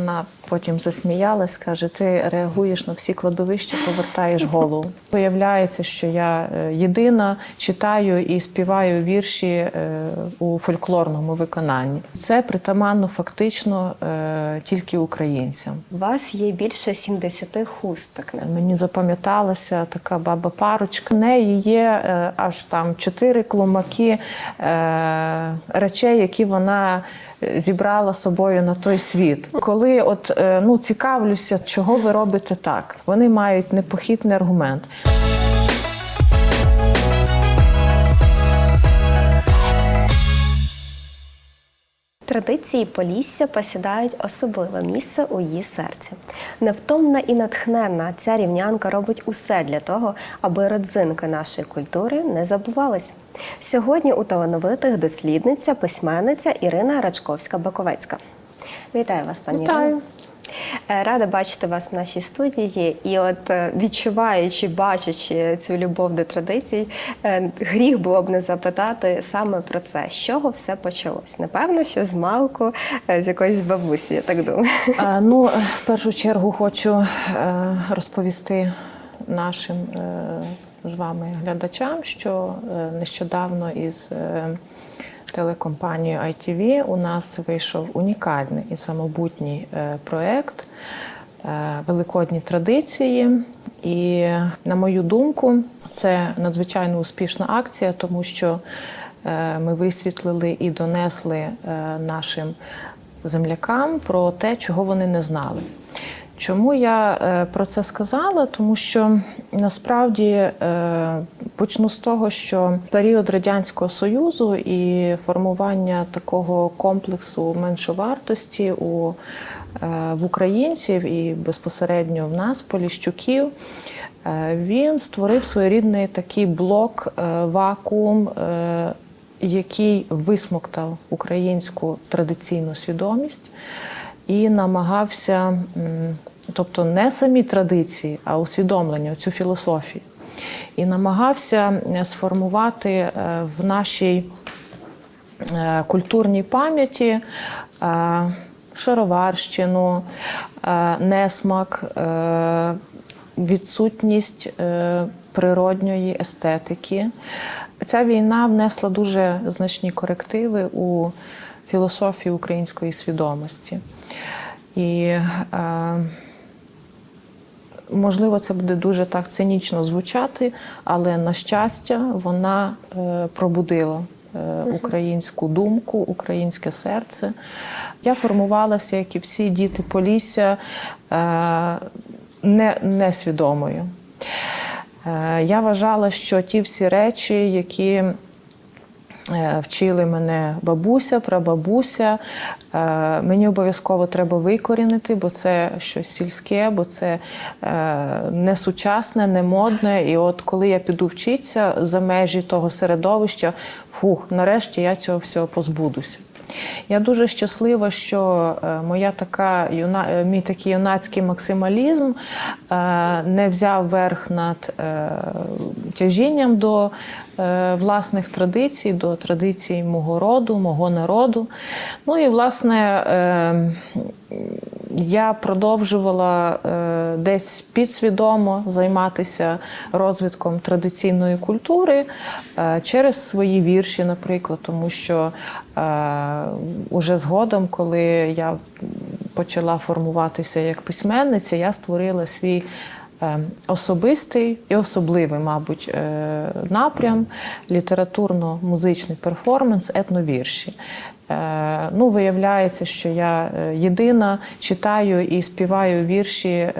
вона потім засміялась, каже: ти реагуєш на всі кладовища, повертаєш голову. Виявляється, що я е, єдина читаю і співаю вірші е, у фольклорному виконанні. Це притаманно фактично е, тільки українцям. У вас є більше 70 хусток. Мені запам'яталася така баба парочка. В неї є аж там чотири клумаки речей, які вона зібрала собою на той світ. Коли от е, ну цікавлюся, чого ви робите так, вони мають непохитний аргумент. Традиції Полісся посідають особливе місце у її серці. Невтомна і натхненна ця рівнянка робить усе для того, аби родзинки нашої культури не забувались. Сьогодні у талановитих дослідниця, письменниця Ірина Рачковська-Баковецька. Вітаю вас, пані Вітаю. Ірино. Е, Рада бачити вас в нашій студії. І от е, відчуваючи, бачачи цю любов до традицій, е, гріх було б не запитати саме про це, з чого все почалось. Напевно, що з малку, з якоїсь бабусі, я так думаю. Ну, в першу чергу хочу розповісти нашим з вами глядачам, що нещодавно із телекомпанією ITV у нас вийшов унікальний і самобутній е, проект е, Великодні традиції. І, на мою думку, це надзвичайно успішна акція, тому що е, ми висвітлили і донесли нашим землякам про те, чого вони не знали. Чому я е, про це сказала? Тому що насправді е, почну з того, що період радянського союзу і формування такого комплексу меншовартості у е, в українців і безпосередньо в нас, поліщуків, він створив своєрідний такий блок, вакуум, який висмоктав українську традиційну свідомість і намагався, тобто не самі традиції, а усвідомлення, цю філософію. І намагався е, сформувати е, в нашій е, культурній пам'яті шароварщину, несмак, відсутність природньої естетики. Ця війна внесла дуже значні корективи у філософію української свідомості. І Можливо, це буде дуже так цинічно звучати, але на щастя, вона е, пробудила е, українську думку, українське серце. Я формувалася, як і всі діти Полісся, е, не, несвідомою. Я вважала, що ті всі речі, які вчили мене бабуся, прабабуся, е, мені обов'язково треба викорінити, бо це щось сільське, бо це е, не сучасне, не модне. І от коли я піду вчитися за межі того середовища, фух, нарешті я цього всього позбудуся. Я дуже щаслива, що е, моя така юна, е, мій такий юнацький максималізм е, не взяв верх над тяжінням до власних традицій, до традицій мого роду, мого народу. Ну і власне. Я продовжувала е, десь підсвідомо займатися розвитком традиційної культури е, через свої вірші, наприклад, тому що е, уже згодом, коли я почала формуватися як письменниця, я створила свій. Е, Особистий і особливий, мабуть, е, напрям літературно-музичний перформанс, етновірші. Е, Ну, виявляється, що я єдина читаю і співаю вірші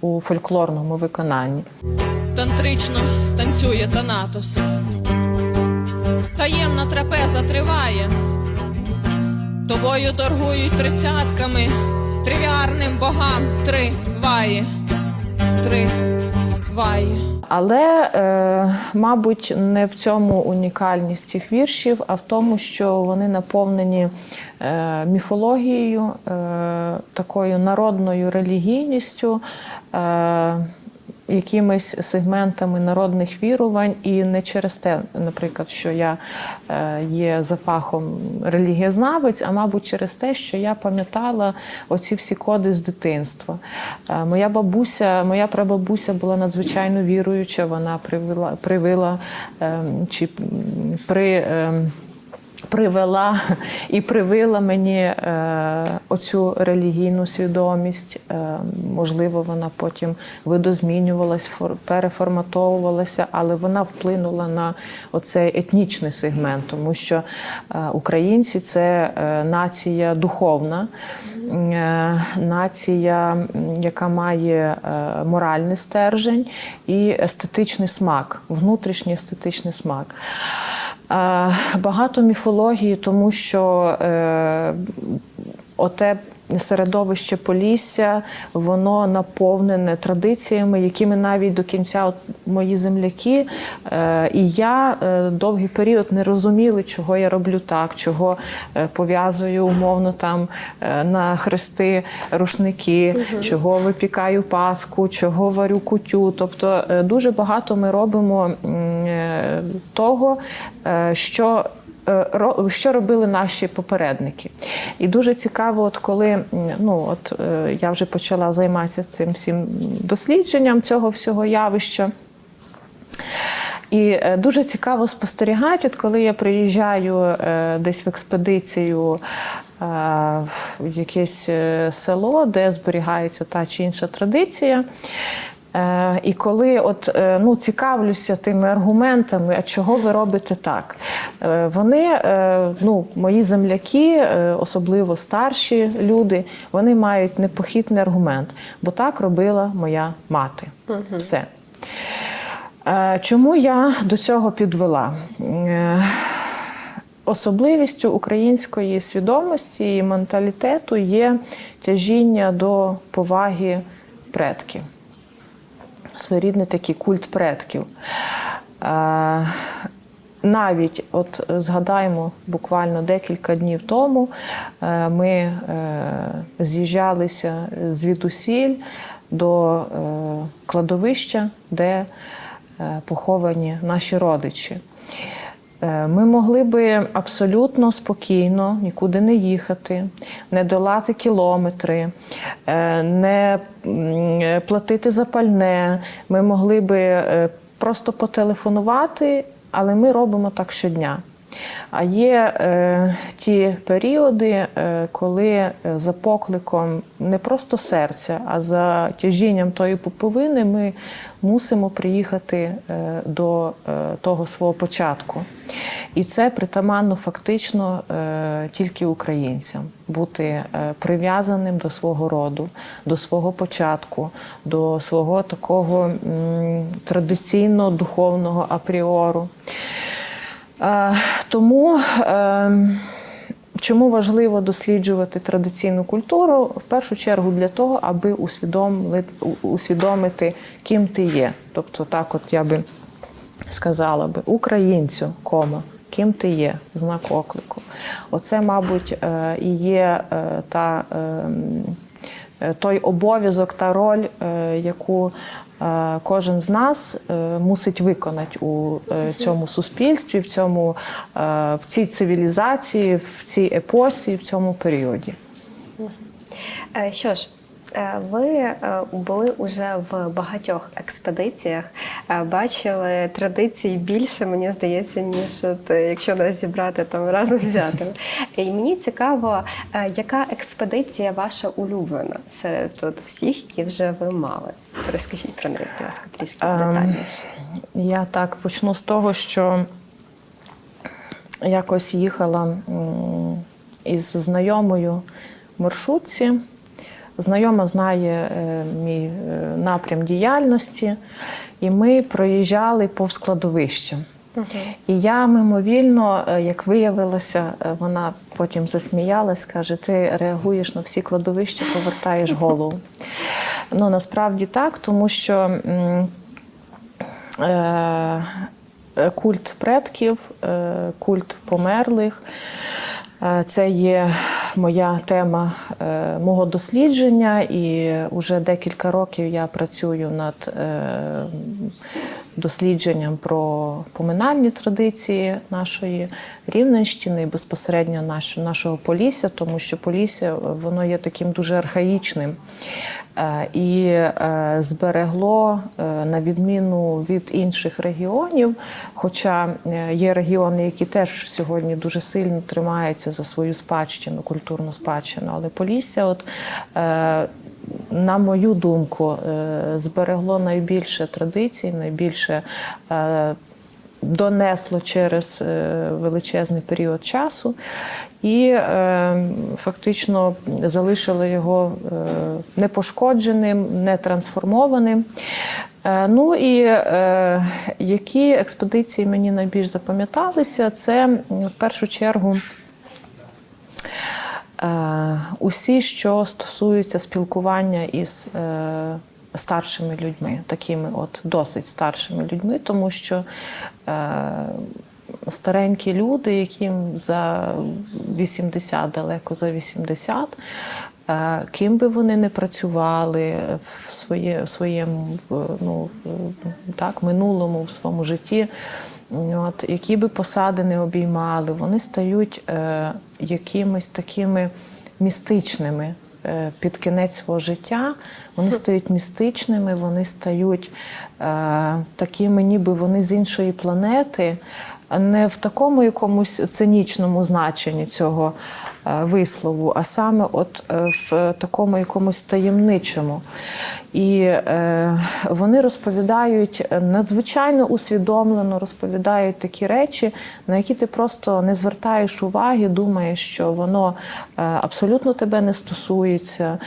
у фольклорному виконанні. тантрично танцює Танатос. Таємна трапеза триває. Тобою торгують тридцятками, тривіарним богам три ваї. Три ваї. Але, е, мабуть, не в цьому унікальність цих віршів, а в тому, що вони наповнені е, міфологією, е, такою народною релігійністю. Е, якимись сегментами народних вірувань, і не через те, наприклад, що я е, є за фахом релігієзнавець, а мабуть, через те, що я пам'ятала оці всі коди з дитинства. Е, Моя бабуся, моя прабабуся була надзвичайно віруюча. Вона привела, привила ем, чи при. Привела і привила мені е, оцю релігійну свідомість. Е, можливо, вона потім видозмінювалась, фор, переформатовувалася, але вона вплинула на оцей етнічний сегмент, тому що е, українці це е, нація духовна, е, нація, яка має моральний стержень і естетичний смак, внутрішній естетичний смак. Багато міфології, тому що е, оте середовище Полісся, воно наповнене традиціями, якими навіть до кінця от мої земляки е, і я е, довгий період не розуміли, чого я роблю так, чого е, пов'язую умовно там е, на хрести рушники, чого випікаю паску, чого варю кутю. Тобто е, дуже багато ми робимо е, того, е, що що робили наші попередники. І дуже цікаво, от коли ну, от, е, я вже почала займатися цим всім дослідженням цього всього явища. І е, дуже цікаво спостерігати, от коли я приїжджаю е, десь в експедицію е, в якесь е, село, де зберігається та чи інша традиція. Е, І коли от е, ну цікавлюся тими аргументами, а чого ви робите так? Е, Вони, е, ну, мої земляки, е, особливо старші люди, вони мають непохитний аргумент, бо так робила моя мати. Все. Е, Чому я до цього підвела? Е, Особливістю української свідомості і менталітету є тяжіння до поваги предків, своєрідний такий культ предків. Е, Навіть от згадаємо буквально декілька днів тому е, ми е, з'їжджалися звідусіль до кладовища, де поховані наші родичі. Е, Ми могли би абсолютно спокійно нікуди не їхати, не долати кілометри, е, не е, платити за пальне. Ми могли би просто потелефонувати, але ми робимо так щодня. А є е, ті періоди, е, коли е, за покликом не просто серця, а за тяжінням тої пуповини ми мусимо приїхати е, до е, того свого початку. І це притаманно фактично е, тільки українцям бути е, прив'язаним до свого роду, до свого початку, до свого такого м, традиційно духовного апріору. Тому е, чому важливо досліджувати традиційну культуру? В першу чергу для того, аби усвідомити, ким ти є. Тобто, так, от я би сказала би українцю, кома. Ким ти є, знак оклику. Оце, мабуть, е, і є е, та, ем, той обов'язок та роль, е, яку е, кожен з нас е, мусить виконати у е, цьому суспільстві, в, цьому, е, в цій цивілізації, в цій епосі, в цьому періоді. Е, Що ж, е, ви е, були уже в багатьох експедиціях, е, бачили традицій більше, мені здається, ніж от, е, якщо нас зібрати там разом взяти. І мені цікаво, е, яка експедиція ваша улюблена серед от всіх, які вже ви мали? Розкажіть про неї, будь ласка, трішки Ем, детальніше. Я так почну з того, що якось їхала із знайомою в маршрутці. Знайома знає е, мій е, напрям діяльності, і ми проїжджали повз кладовище. І я мимовільно, е, як виявилося, вона потім засміялась, каже: ти реагуєш на всі кладовища, повертаєш голову. Ну насправді так, тому що. е, культ предків, е, культ померлих. Це є моя тема е, мого дослідження, і вже декілька років я працюю над е, дослідженням про поминальні традиції нашої Рівненщини і безпосередньо наш, нашого Полісся, тому що Полісся воно є таким дуже архаїчним. Е, І е, зберегло е, на відміну від інших регіонів, хоча е, є регіони, які теж сьогодні дуже сильно тримаються за свою спадщину, культурну спадщину, але Полісся, от е, на мою думку, е, зберегло найбільше традицій, найбільше е, донесло через е, величезний період часу і фактично залишило його непошкодженим, не трансформованим. Е, Ну і які експедиції мені найбільш запам'яталися, це в першу чергу. Е, Усі, що стосуються спілкування із е, старшими людьми, такими от досить старшими людьми, тому що е, старенькі люди, яким за 80, далеко за 80, е, ким би вони не працювали в, своє, в своєму ну, так, минулому, в своєму житті, От, які би посади не обіймали, вони стають е, якимись такими містичними е, під кінець свого життя. Вони стають містичними, вони стають е, такими, ніби вони з іншої планети, не в такому якомусь цинічному значенні цього е, вислову, а саме от е, в такому якомусь таємничому. І е, вони розповідають надзвичайно усвідомлено розповідають такі речі, на які ти просто не звертаєш уваги, думаєш, що воно абсолютно тебе не стосується.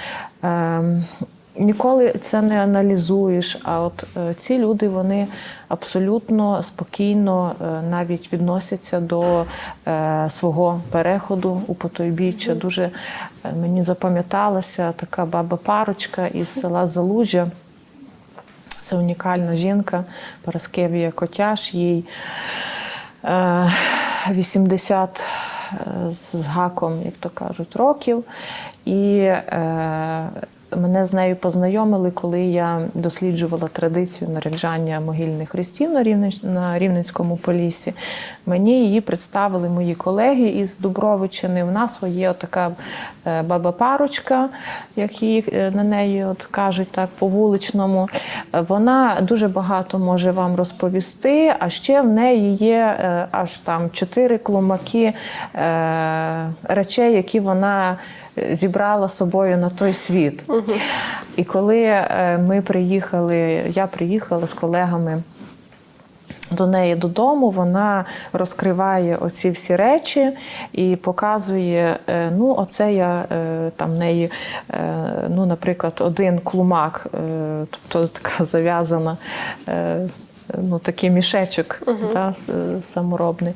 Ніколи це не аналізуєш. А от е, ці люди вони абсолютно спокійно е, навіть відносяться до е, свого переходу у потойбіччя. Дуже мені запам'яталася така баба парочка із села Залужжя. Це унікальна жінка, Параскевія Котяш, їй е, 80 е, з з гаком, як то кажуть, років. І е, мене з нею познайомили, коли я досліджувала традицію наряджання могильних хрестів на, Рівненщ- на Рівненському полісі. Мені її представили мої колеги із Дубровичини. У нас є така е, баба-парочка, як її е, на неї от кажуть так по вуличному. Вона дуже багато може вам розповісти, а ще в неї є е, аж там чотири клумаки речей, які вона зібрала собою на той світ. І коли е, ми приїхали, я приїхала з колегами до неї додому, вона розкриває оці всі речі і показує, е, ну, оце я е, там в неї, ну, наприклад, один клумак, тобто така зав'язана, ну, такий мішечок та, саморобний.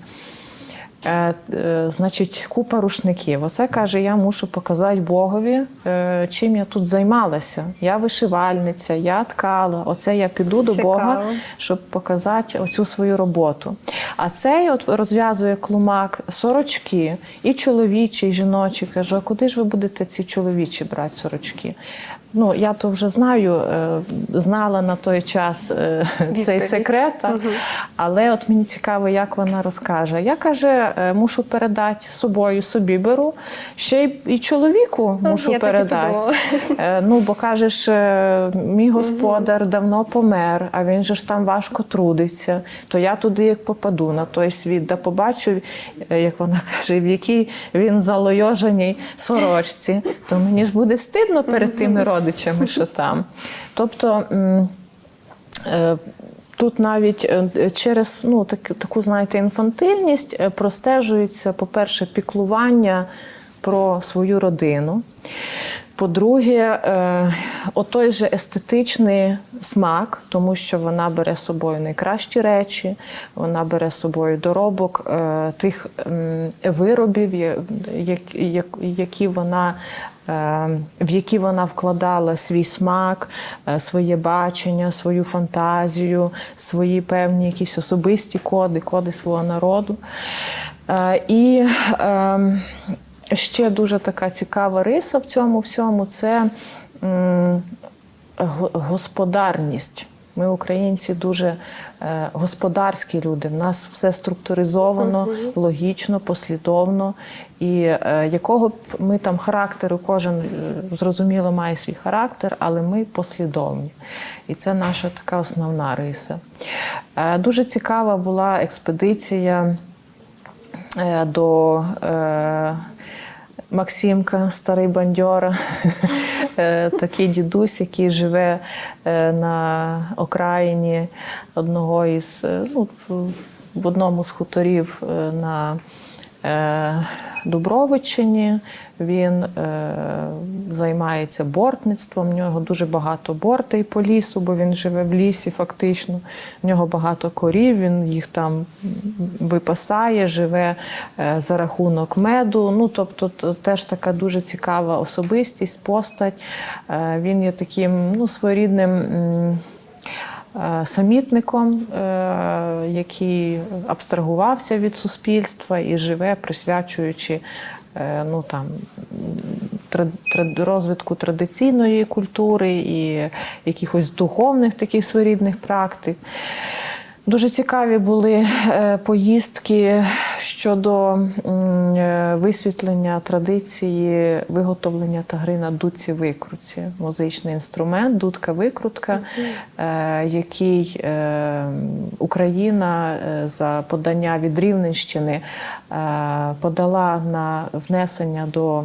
Е, е, Значить, купа рушників. Оце каже, я мушу показати Богові, е, чим я тут займалася. Я вишивальниця, я ткала. Оце я піду до Цікаво. Бога, щоб показати оцю свою роботу. А цей от розв'язує клумак сорочки, і чоловічі, і жіночі. Кажу, а куди ж ви будете ці чоловічі брати сорочки? Ну, я то вже знаю, е, знала на той час е, цей секрет, так. але от мені цікаво, як вона розкаже. Я каже, е, мушу передати собою, собі беру, ще й, і чоловіку мушу я передати. Ну, бо кажеш, мій господар давно помер, а він же ж там важко трудиться. То я туди як попаду на той світ, да побачу, як вона каже, в якій він залойожаній сорочці, то мені ж буде стидно перед тими родичами, що там. Тобто. е, Тут навіть е, через ну, так, таку, знаєте, інфантильність е, простежується, по-перше, піклування про свою родину. По-друге, е, отой же естетичний смак, тому що вона бере з собою найкращі речі, вона бере з собою доробок е, тих виробів, які вона е, в які вона вкладала свій смак, своє бачення, свою фантазію, свої певні якісь особисті коди, коди свого народу. І е, ще дуже така цікава риса в цьому всьому це господарність. Ми, українці, дуже е, господарські люди. В нас все структуризовано, логічно, послідовно. І е, якого б ми там характеру, кожен е, зрозуміло має свій характер, але ми послідовні. І це наша така основна риса. Е, дуже цікава була експедиція е, до е, Максимка, старий бандьора, Е, такий дідусь, який живе е, на окраїні одного із е, ну, в- одному з хуторів на Дубровичині. Він е, займається бортництвом. В нього дуже багато бортей по лісу, бо він живе в лісі, фактично. В нього багато корів, він їх там випасає, живе е, за рахунок меду. Ну, тобто, теж така дуже цікава особистість, постать. Е, Він є таким ну, своєрідним. е, Самітником, е, який абстрагувався від суспільства і живе, присвячуючи ну, там, розвитку традиційної культури і якихось духовних таких своєрідних практик. Дуже цікаві були е, поїздки щодо е, висвітлення традиції виготовлення та гри на дудці викрутці. Музичний інструмент, дудка-викрутка, е, який Україна за подання від Рівненщини подала на внесення до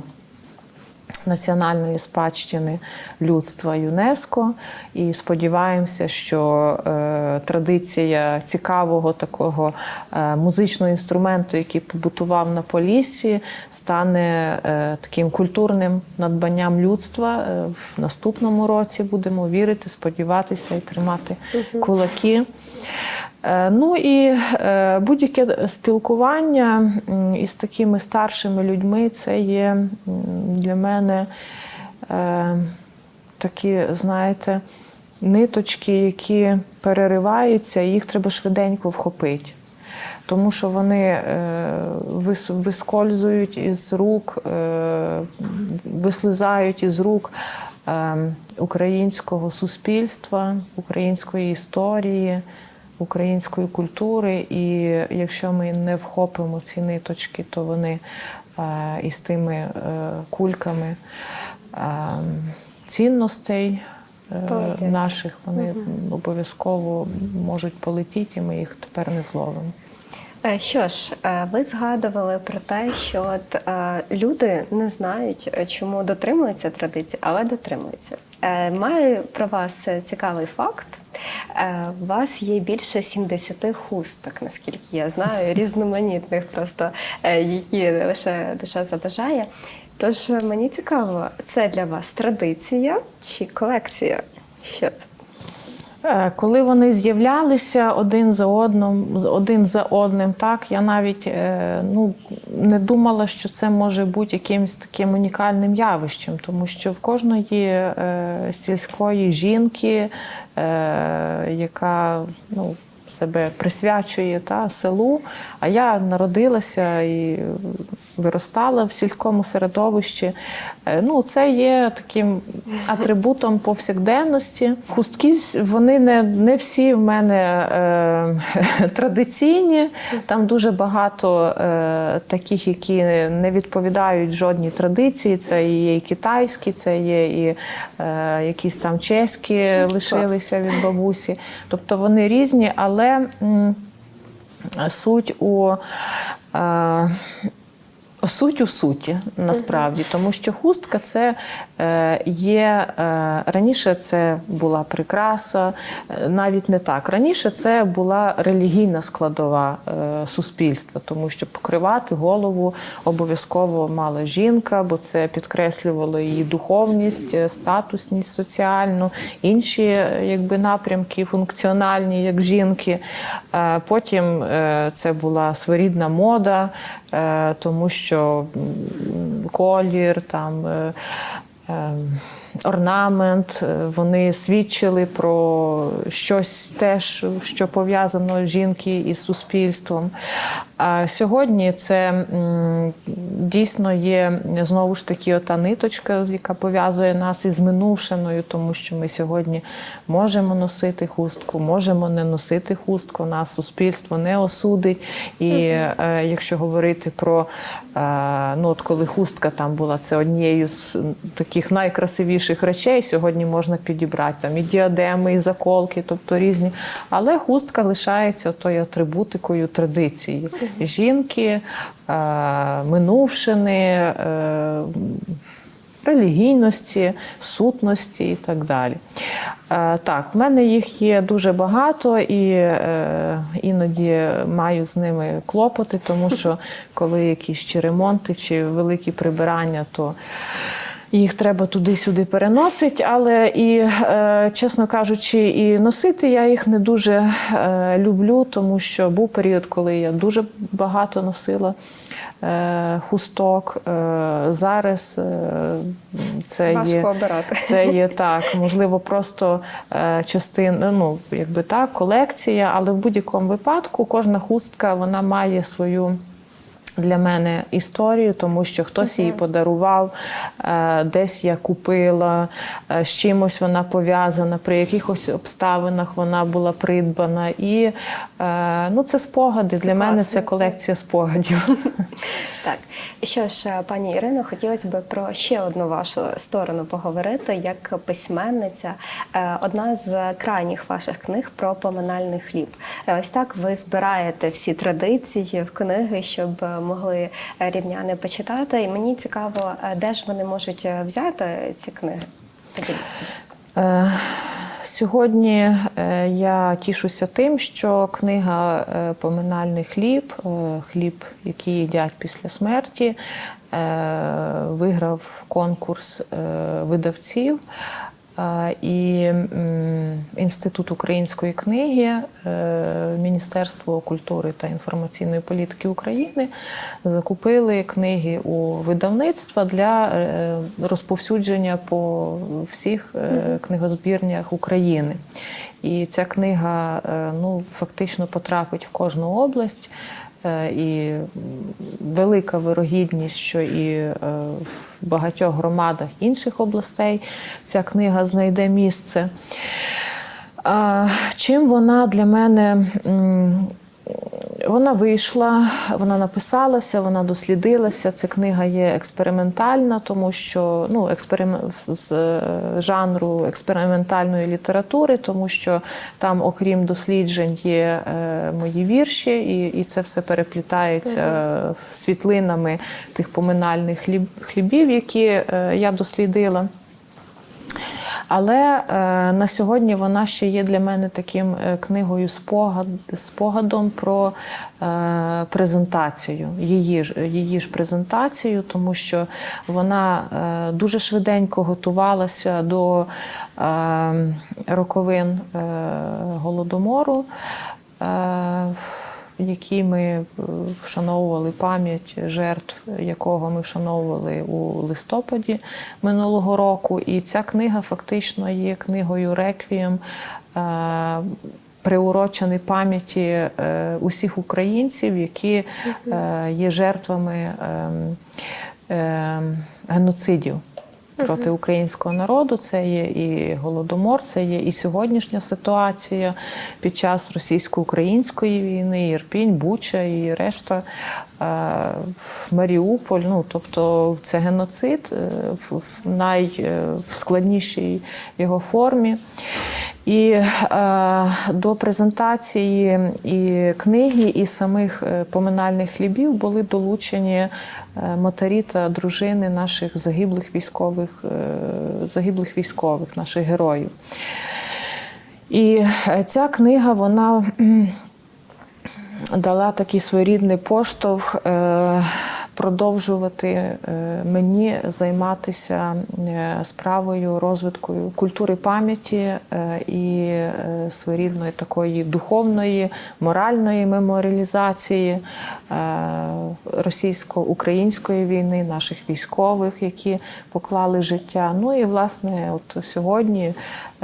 національної спадщини людства ЮНЕСКО. І сподіваємося, що е, традиція цікавого такого е, музичного інструменту, який побутував на Поліссі, стане е, таким культурним надбанням людства. В наступному році будемо вірити, сподіватися і тримати кулаки. Е, Ну і е, будь-яке спілкування із такими старшими людьми це є для мене е, такі, знаєте, ниточки, які перериваються, і їх треба швиденько вхопити. Тому що вони вискользують із рук, вислизають із рук е, українського суспільства, української історії, української культури. І якщо ми не вхопимо ці ниточки, то вони е, із тими е, кульками е, цінностей. е, Полетять. Наших вони обов'язково можуть полетіти, і ми їх тепер не зловимо. Що ж, ви згадували про те, що от, е, люди не знають, чому дотримуються традиції, але дотримуються. Е, Маю про вас цікавий факт. Е, У вас є більше 70 хусток, наскільки я знаю, різноманітних, просто е, які лише душа забажає. Тож мені цікаво, це для вас традиція чи колекція? Що це? Е, Коли вони з'являлися один за одним, один за одним, так я навіть е, ну, не думала, що це може бути якимось таким унікальним явищем, тому що в кожної е, сільської жінки, яка ну, себе присвячує та, селу. А я народилася і виростала в сільському середовищі. Е, Ну, це є таким атрибутом повсякденності. Хустки вони не, не всі в мене е, традиційні. Там дуже багато е, таких, які не відповідають жодній традиції. Це є і китайські, це є і е, якісь там чеські лишилися від бабусі. Тобто вони різні, але м, суть у. Е, Суть у суті насправді, тому що хустка це є е, раніше це була прикраса, е, навіть не так. Раніше це була релігійна складова е, суспільства, тому що покривати голову обов'язково мала жінка, бо це підкреслювало її духовність, е, статусність соціальну, інші е, якби напрямки функціональні, як жінки. Е, Потім е, це була своєрідна мода, е, тому що колір там. Е, е, орнамент, е, вони свідчили про щось теж, що пов'язано жінки із суспільством. А сьогодні це дійсно є знову ж таки ота ниточка, яка пов'язує нас із минувшиною, тому що ми сьогодні можемо носити хустку, можемо не носити хустку. Нас суспільство не осудить. І е, якщо говорити про е, ну, от коли хустка там була, це однією з таких найкрасивіших речей. Сьогодні можна підібрати там і діадеми, і заколки, тобто різні. Але хустка лишається тою атрибутикою традиції жінки, е, минувшини. Е, релігійності, сутності і так далі. Е, Так, в мене їх є дуже багато, і іноді маю з ними клопоти, тому що коли якісь чи ремонти, чи великі прибирання, то їх треба туди-сюди переносити, але і, е, чесно кажучи, і носити я їх не дуже е, люблю, тому що був період, коли я дуже багато носила е, хусток. Зараз це Важко є, обирати. це є так, можливо, просто частина, ну якби так, колекція, але в будь-якому випадку кожна хустка вона має свою. Для мене історію, тому що хтось її подарував, е, десь я купила, е, з чимось вона пов'язана, при якихось обставинах вона була придбана. І е, ну, це спогади. Для мене це колекція спогадів. Так, що ж, пані Ірино, хотілося б про ще одну вашу сторону поговорити як письменниця. Одна з крайніх ваших книг про поминальний хліб. Ось так ви збираєте всі традиції в книги, щоб могли е, рівняни почитати. І мені цікаво, е, де ж вони можуть е, взяти ці книги. Поділіться, Сьогодні я тішуся тим, що книга Поминальний хліб, хліб, який їдять після смерті, виграв конкурс видавців. І Інститут української книги, е, Міністерство культури та інформаційної політики України закупили книги у видавництва для е, розповсюдження по всіх е, книгозбірнях України. І ця книга ну, фактично потрапить в кожну область. Е, І велика вирогідність, що і е, в багатьох громадах інших областей ця книга знайде місце. Чим вона для мене вона вийшла, вона написалася, вона дослідилася. Ця книга є експериментальна, тому що ну, експерим... з е, жанру експериментальної літератури, тому що там, окрім досліджень, є е, мої вірші, і, і це все переплітається е, світлинами тих поминальних хліб... хлібів, які е, я дослідила. Але е, на сьогодні вона ще є для мене таким е, книгою спогад, спогадом про е, презентацію, її ж, її ж презентацію, тому що вона дуже швиденько готувалася до роковин голодомору. Які ми е, вшановували пам'ять жертв, якого ми вшановували у листопаді минулого року. І ця книга фактично є книгою реквієм. е, Приурочений пам'яті е, усіх українців, які є жертвами ем, ем, геноцидів проти українського народу. Це є і голодомор, це є і сьогоднішня ситуація під час російсько-української війни, Ірпінь, Буча і решта. е, Маріуполь, ну тобто це геноцид е, в найскладнішій його формі. І е, до презентації і книги, і самих е, поминальних хлібів були долучені е, матері та дружини наших загиблих військових, е, загиблих військових, наших героїв. І е, ця книга, вона дала такий своєрідний поштовх е, продовжувати е, мені займатися е, справою розвиткою культури пам'яті е, і своєрідної такої духовної, моральної меморіалізації російсько-української війни, наших військових, які поклали життя. Ну і власне, от сьогодні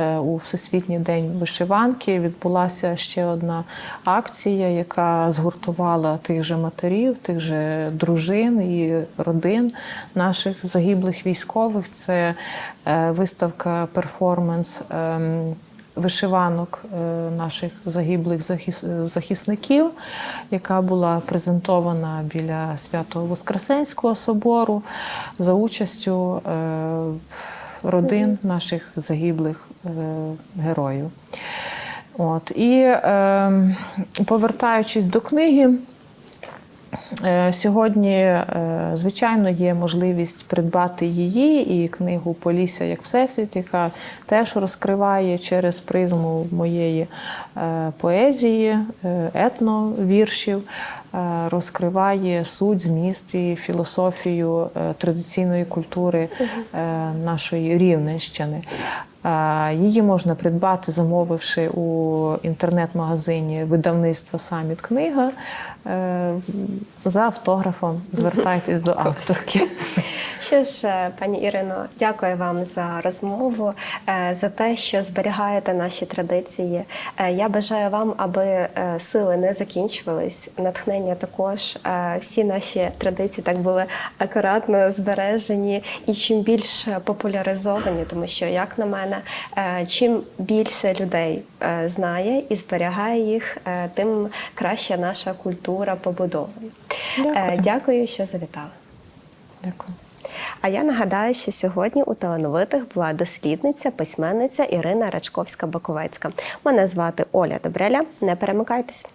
у Всесвітній день вишиванки відбулася ще одна акція, яка згуртувала тих же матерів, тих же дружин і родин наших загиблих військових. Це е, виставка перформанс. ем, Вишиванок е, наших загиблих захисників, яка була презентована біля Свято-Воскресенського собору за участю е, родин наших загиблих е, героїв. От. І е, повертаючись до книги, Сьогодні, е, звичайно, є можливість придбати її і книгу Полісся як Всесвіт, яка теж розкриває через призму моєї е, поезії, е, етновіршів, е, розкриває суть, зміст і філософію е, традиційної культури е, нашої Рівненщини. Її можна придбати, замовивши у інтернет-магазині видавництва Саміт Книга. Е, За автографом звертайтесь до авторки. Що ж, е, пані Ірино, дякую вам за розмову, е, за те, що зберігаєте наші традиції. Е, Я бажаю вам, аби сили не закінчувались, натхнення також. Всі наші традиції так були акуратно збережені і чим більше популяризовані, тому що, як на мене, чим більше людей знає і зберігає їх, тим краще наша культура побудована. Дякую. Дякую, що завітали. Дякую. А я нагадаю, що сьогодні у талановитих була дослідниця, письменниця Ірина Рачковська-Баковецька. Мене звати Оля Добреля. Не перемикайтесь.